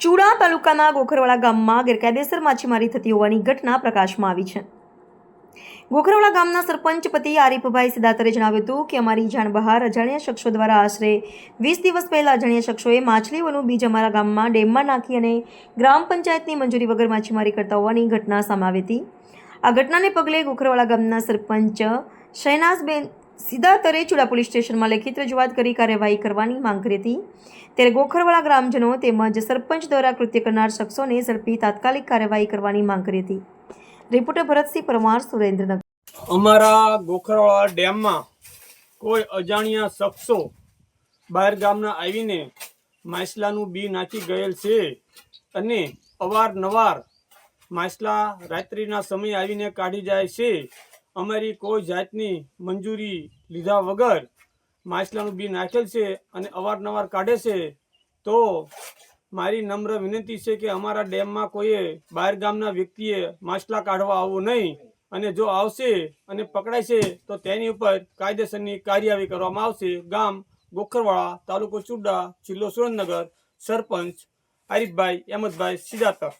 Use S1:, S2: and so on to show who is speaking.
S1: ચૂડા તાલુકાના ગોખરવાડા ગામમાં ગેરકાયદેસર માછીમારી થતી હોવાની ઘટના પ્રકાશમાં આવી છે. ગોખરવાડા ગામના સરપંચ પતિ આરીફભાઈ સિદ્ધાતરે જણાવ્યું હતું કે અમારી જાણ બહાર અજાણ્યા શખ્સો દ્વારા આશરે વીસ દિવસ પહેલા અજાણ્યા શખ્સોએ માછલીઓનું બીજ અમારા ગામમાં ડેમમાં નાખી અને ગ્રામ પંચાયતની મંજૂરી વગર માછીમારી કરતા હોવાની ઘટના સામે આવી હતી. આ ઘટનાને પગલે ગોખરવાડા ગામના સરપંચ શહેનાઝબેન સિદ્ધાતરે તરેચુડા પોલીસ સ્ટેશનમાં લેખિત રજૂઆત કરી કાર્યવાહી કરવાની માંગ કરી હતી. ત્યારે ગોખરવાળા ગ્રામજનો તેમજ સરપંચ દ્વારા કૃત્ય કરનાર શખ્સોને ઝડપી તાત્કાલિક કાર્યવાહી કરવાની માંગ કરી હતી. રિપોર્ટર ભરતસિંહ પરમાર, સુરેન્દ્રનગર.
S2: અમારા ગોખરવાળા ડેમમાં કોઈ અજાણ્યા શખ્સો બહાર ગામના આવીને માછલાનું બી નાખી ગયેલ છે અને અવારનવાર માછલા રાત્રિના સમયે આવીને કાઢી જાય છે અમારી કોઈ જાતની મંજૂરી લીધા વગર માછલાનું બી નાખેલ છે અને અવારનવાર કાઢે છે, તો મારી નમ્ર વિનંતી છે કે અમારા ડેમમાં કોઈએ બહાર ગામના વ્યક્તિએ માછલા કાઢવા આવવું નહીં અને જો આવશે અને પકડાય છે, તો તેની ઉપર કાયદેસરની કાર્યવાહી કરવામાં આવશે. ગામ ગોખરવાડા તાલુકો ચુડા જિલ્લો સુરેન્દ્રનગર, સરપંચ આરીફભાઈ અહેમદભાઈ સિદ્ધાર્થ.